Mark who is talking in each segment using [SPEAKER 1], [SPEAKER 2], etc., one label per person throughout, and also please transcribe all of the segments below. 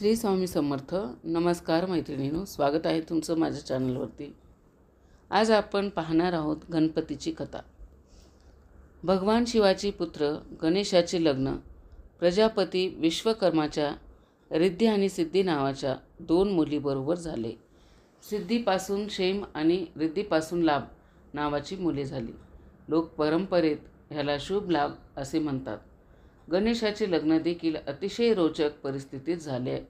[SPEAKER 1] श्री स्वामी समर्थ. नमस्कार मैत्रिणीनो स्वागत आहे तुमचं माझ्या चॅनलवरती. आज आपण पाहणार आहोत गणपतीची कथा. भगवान शिवाची पुत्र गणेशाचे लग्न प्रजापती विश्वकर्माच्या रिद्धी आणि सिद्धी नावाच्या दोन मुलीबरोबर झाले. सिद्धीपासून क्षेम आणि रिद्धीपासून लाभ नावाची मुले झाली. लोक परंपरेत ह्याला शुभ लाभ असे म्हणतात. गणेशाचे लग्न देखील अतिशय रोचक परिस्थितीत झाले.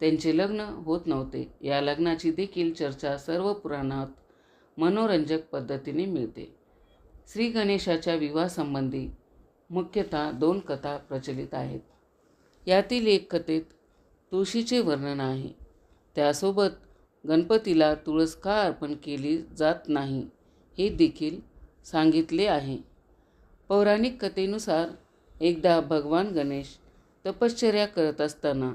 [SPEAKER 1] त्यांचे लग्न होत नव्हते. या लग्नाची देखील चर्चा सर्व पुराणात मनोरंजक पद्धतीने मिळते. श्री गणेशाच्या विवाहासंबंधी मुख्यतः दोन कथा प्रचलित आहेत. यातील एक कथेत तुळशीचे वर्णन आहे. त्यासोबत गणपतीला तुळस का अर्पण केली जात नाही हे देखील सांगितले आहे. पौराणिक कथेनुसार एकदा भगवान गणेश तपश्चर्या करत असताना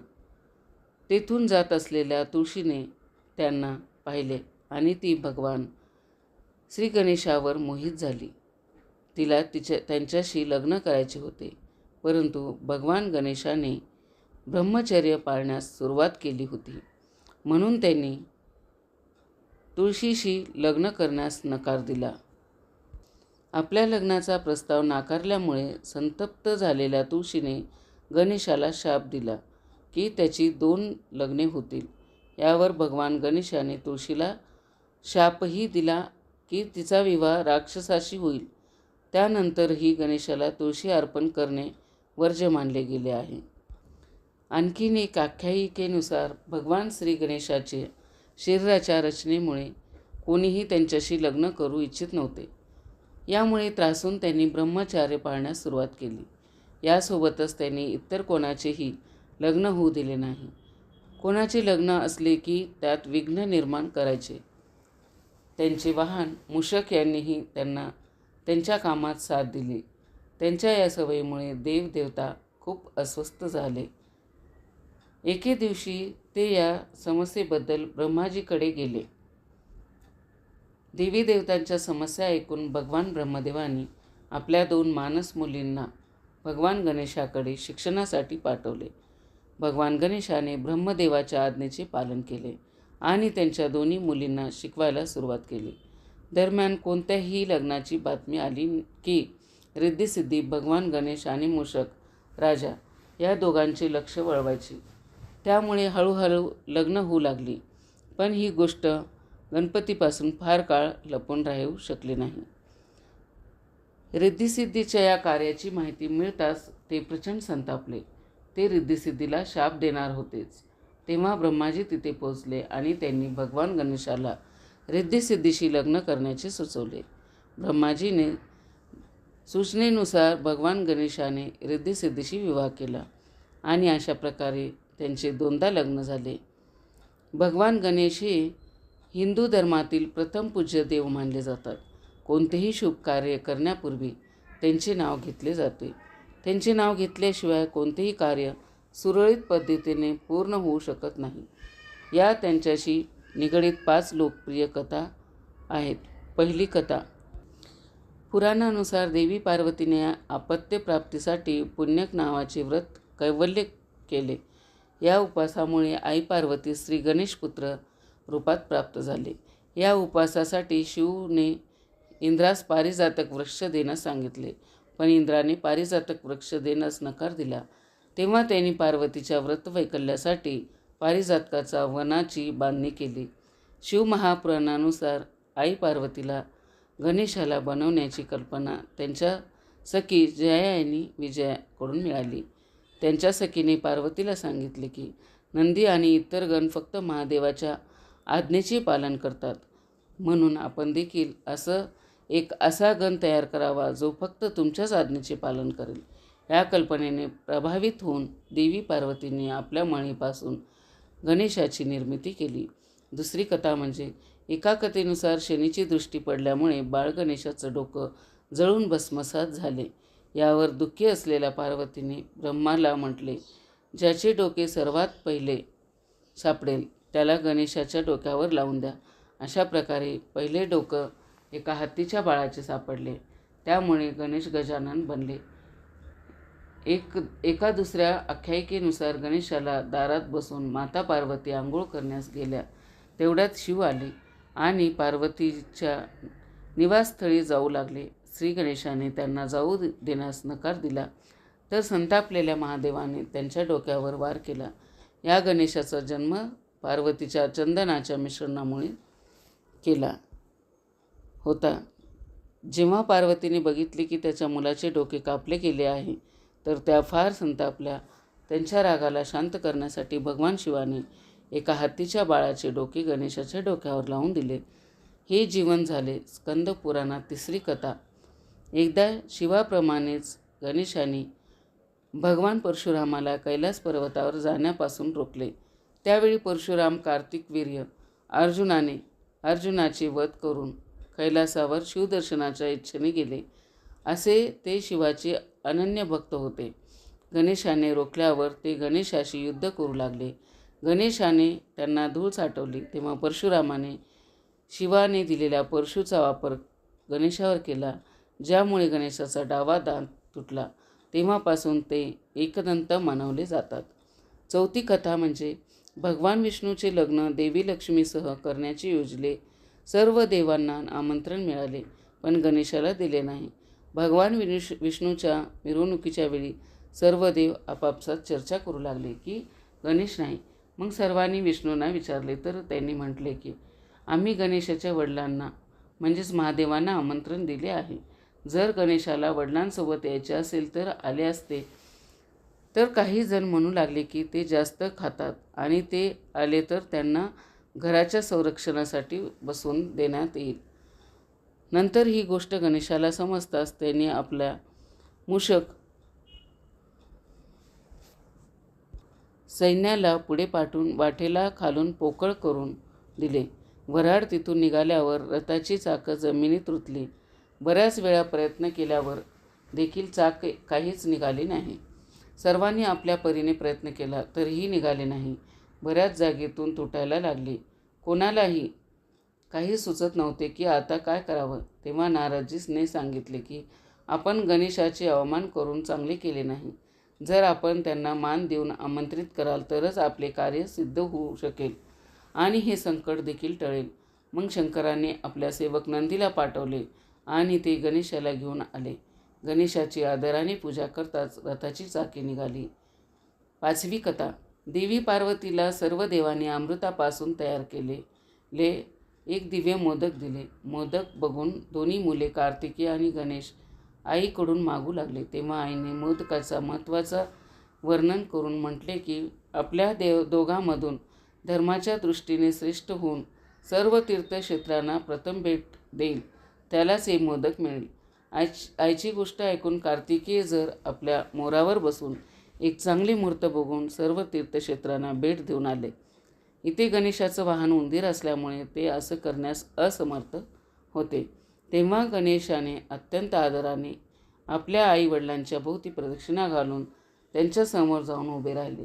[SPEAKER 1] तेथून जात असलेल्या तुळशीने त्यांना पाहिले आणि ती भगवान श्री गणेशावर मोहित झाली. तिला तिच्या त्यांच्याशी लग्न करायचे होते परंतु भगवान गणेशाने ब्रह्मचर्य पाळण्यास सुरुवात केली होती. म्हणून त्यांनी तुळशीशी लग्न करण्यास नकार दिला. आपल्या लग्नाचा प्रस्ताव नाकारल्यामुळे संतप्त झालेल्या तुळशीने गणेशाला शाप दिला की त्याची दोन लग्ने होतील. यावर भगवान गणेशाने तुळशीला शापही दिला की तिचा विवाह राक्षसाशी होईल. त्यानंतरही गणेशाला तुळशी अर्पण करणे वर्ज्य मानले गेले आहे. आणखीन एक आख्यायिकेनुसार भगवान श्री गणेशाचे शरीराच्या रचनेमुळे कोणीही त्यांच्याशी लग्न करू इच्छित नव्हते. यामुळे त्रासून त्यांनी ब्रह्मचार्य पाळण्यास सुरुवात केली. यासोबतच त्यांनी इतर कोणाचेही लग्न होऊ दिले नाही. कोणाचे लग्न असले की त्यात विघ्न निर्माण करायचे. त्यांचे वाहन मुशक यांनीही त्यांना त्यांच्या कामात साथ दिली. त्यांच्या या सवयीमुळे देवदेवता खूप अस्वस्थ झाले. एके दिवशी ते या समस्येबद्दल ब्रह्माजीकडे गेले. देवी देवतांच्या समस्या ऐकून भगवान ब्रह्मदेवानी आपल्या दोन मानस मुलींना भगवान गणेशाकडे शिक्षणासाठी पाठवले. भगवान गणेशाने ब्रह्मदेवाच्या आज्ञेचे पालन केले आणि त्यांच्या दोन्ही मुलींना शिकवायला सुरुवात केली. दरम्यान कोणत्याही लग्नाची बातमी आली की रिद्धिसिद्धी भगवान गणेश आणि मूषक राजा या दोघांचे लक्ष वळवायची. त्यामुळे हळूहळू लग्न होऊ लागली. पण ही गोष्ट गणपतीपासून फार काळ लपून राहू शकले नाही. रिद्धिसिद्धीच्या या कार्याची माहिती मिळताच ते प्रचंड संतापले. ते रिद्धिसिद्धीला शाप देणार होतेच. तेव्हा ब्रह्माजी तिथे पोचले आणि त्यांनी भगवान गणेशाला रिद्धिसिद्धीशी लग्न करण्याचे सुचवले. ब्रह्माजीने सूचनेनुसार भगवान गणेशाने रिद्धिसिद्धीशी विवाह केला आणि अशा प्रकारे त्यांचे दोनदा लग्न झाले. भगवान गणेश हे हिंदू धर्मातील प्रथम पूज्य देव मानले जातात. कोणतेही शुभ कार्य करण्यापूर्वी त्यांचे नाव घेतले जाते. त्यांचे नाव घेतल्याशिवाय कोणतेही कार्य सुरळीत पद्धतीने पूर्ण होऊ शकत नाही. या त्यांच्याशी निगडीत पाच लोकप्रिय कथा आहेत. पहिली कथा पुराणानुसार देवी पार्वतीने आपत्यप्राप्तीसाठी पुण्यक नावाचे व्रत कैवल्य केले. या उपासामुळे आई पार्वती श्री गणेशपुत्र रूपात प्राप्त झाले. या उपवासासाठी शिवने इंद्रास पारिजातक वृक्ष देण्यास सांगितले. पण इंद्राने पारिजातक वृक्ष देण्यास नकार दिला. तेव्हा त्यांनी पार्वतीच्या व्रतवैकल्यासाठी पारिजातकाचा वनाची बांधणी केली. शिवमहापुराणानुसार आई पार्वतीला गणेशाला बनवण्याची कल्पना त्यांच्या सखी जयानी विजयाकडून मिळाली. त्यांच्या सखीने पार्वतीला सांगितले की नंदी आणि इतर गण फक्त महादेवाच्या आज्ञेचे पालन करतात. म्हणून आपण देखील असं एक असा गण तयार करावा जो फक्त तुमच्याच आज्ञेचे पालन करेल. या कल्पनेने प्रभावित होऊन देवी पार्वतीने आपल्या मणीपासून गणेशाची निर्मिती केली. दुसरी कथा म्हणजे एका कथेनुसार शनीची दृष्टी पडल्यामुळे बाळ गणेशाचं डोकं जळून भस्मसात झाले. यावर दुःखी असलेल्या पार्वतीने ब्रह्माला म्हटले ज्याचे डोके सर्वात पहिले सापडेल त्याला गणेशाच्या डोक्यावर लावून द्या. अशा प्रकारे पहिले डोकं एका हत्तीच्या बाळाचे सापडले. त्यामुळे गणेश गजानन बनले. एक एका दुसऱ्या आख्यायिकेनुसार गणेशाला दारात बसून माता पार्वती आंघोळ करण्यास गेल्या. तेवढ्यात शिव आले आणि पार्वतीच्या निवासस्थळी जाऊ लागले. श्री गणेशाने त्यांना जाऊ दे- देण्यास नकार दिला. तर संतापलेल्या महादेवाने त्यांच्या डोक्यावर वार केला. या गणेशाचा जन्म पार्वतीच्या चंदनाच्या मिश्रणामुळे केला होता. जेव्हा पार्वतीने बघितले की त्याच्या मुलाचे डोके कापले गेले आहे तर त्या फार संतापल्या. त्यांच्या रागाला शांत करण्यासाठी भगवान शिवाने एका हत्तीच्या बाळाचे डोके गणेशाच्या डोक्यावर लावून दिले. हे जीवन झाले स्कंद पुराणात तिसरी कथा. एकदा शिवाप्रमाणेच गणेशाने भगवान परशुरामाला कैलास पर्वतावर जाण्यापासून रोखले. त्यावेळी परशुराम कार्तिक वीर्य अर्जुनाने अर्जुनाचे वध करून कैलासावर शिवदर्शनाच्या इच्छेने गेले. असे ते शिवाचे अनन्य भक्त होते. गणेशाने रोखल्यावर ते गणेशाशी युद्ध करू लागले. गणेशाने त्यांना धूळ साठवली. तेव्हा परशुरामाने शिवाने दिलेल्या परशूचा वापर गणेशावर केला ज्यामुळे गणेशाचा डावा दांत तुटला. तेव्हापासून ते एकदंत मानवले जातात. चौथी कथा म्हणजे भगवान विष्णूचे लग्न देवी लक्ष्मीसह करण्याचे योजले. सर्व देवांना आमंत्रण मिळाले पण गणेशाला दिले नाही. भगवान विनुष विष्णूच्या मिरवणुकीच्या वेळी सर्व देव आपापसात चर्चा करू लागले की गणेश नाही. मग सर्वांनी विष्णूंना विचारले तर त्यांनी म्हटले की आम्ही गणेशाच्या वडिलांना म्हणजेच महादेवांना आमंत्रण दिले आहे. जर गणेशाला वडिलांसोबत यायचे असेल तर आले असते. तर काही जण म्हणू लागले की ते जास्त खातात आणि ते आले तर त्यांना घराच्या संरक्षणासाठी बसवून देण्यात येईल. नंतर ही गोष्ट गणेशाला समजताच त्यांनी आपल्या मूषक सैन्याला पुढे पाठवून वाटेला खालून पोकळ करून दिले. वऱ्हाड तिथून निघाल्यावर रथाची चाकं जमिनीत रुतली. बऱ्याच वेळा प्रयत्न केल्यावर देखील चाक काहीच निघाली नाही. सर्वांनी आपल्या परीने प्रयत्न केला तरीही निघाले नाही. बऱ्याच जागेतून तुटायला लागले. कोणालाही काही सुचत नव्हते की आता काय करावं. तेव्हा नाराजीसने सांगितले की आपण गणेशाचे अवमान करून चांगले केले नाही. जर आपण त्यांना मान देऊन आमंत्रित कराल तरच आपले कार्य सिद्ध होऊ शकेल. आणि हे संकट देखील टळेल. मग शंकराने आपल्या सेवक नंदीला पाठवले आणि ते गणेशाला घेऊन आले. गणेशाची आदराने पूजा करताच रथाची चाकी निघाली. पाचवी कथा. देवी पार्वतीला सर्व देवांनी अमृतापासून तयार केले. ले एक दिव्य मोदक दिले. मोदक बघून दोन्ही मुले कार्तिकी आणि गणेश आईकडून मागू लागले. तेव्हा आईने मोदकाचा महत्त्वाचा वर्णन करून म्हटले की आपल्या देव दोघांमधून धर्माच्या दृष्टीने श्रेष्ठ होऊन सर्व तीर्थक्षेत्रांना प्रथम भेट देईल. त्यालाच हे मोदक मिळेल. आईच आईची गोष्ट ऐकून कार्तिकीय जर आपल्या मोरावर बसून एक चांगली मूर्त बघून सर्व तीर्थक्षेत्रांना भेट देऊन आले. इथे गणेशाचं वाहन उंदीर असल्यामुळे ते असं करण्यास असमर्थ होते. तेव्हा गणेशाने अत्यंत आदराने आपल्या आईवडिलांच्या भोवती प्रदक्षिणा घालून त्यांच्यासमोर जाऊन उभे राहिले.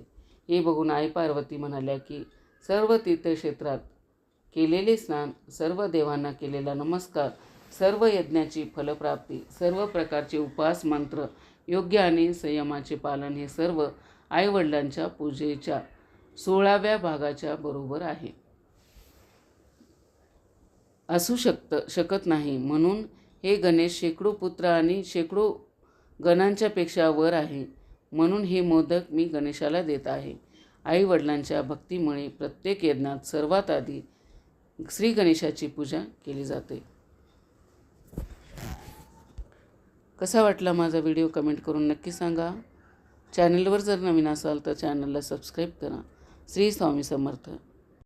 [SPEAKER 1] हे बघून आई पार्वती म्हणाल्या की सर्व तीर्थक्षेत्रात केलेले स्नान सर्व देवांना केलेला नमस्कार सर्व यज्ञाची फलप्राप्ती सर्व प्रकारचे उपास मंत्र योग्य आणि संयमाचे पालन हे सर्व आईवडिलांच्या पूजेच्या सोळाव्या भागाच्या बरोबर आहे. असू शकतं शकत नाही म्हणून हे गणेश शेकडो पुत्र आणि शेकडो गणांच्यापेक्षा वर आहे म्हणून हे मोदक मी गणेशाला देत आहे. आईवडिलांच्या भक्तीमुळे प्रत्येक यज्ञात सर्वात आधी श्री गणेशाची पूजा केली जाते. कसा वाटला माझा व्हिडिओ कमेंट करून नक्की सांगा. चॅनलवर जर नवीन असाल तर चॅनलला सबस्क्राईब करा. श्री स्वामी समर्थ.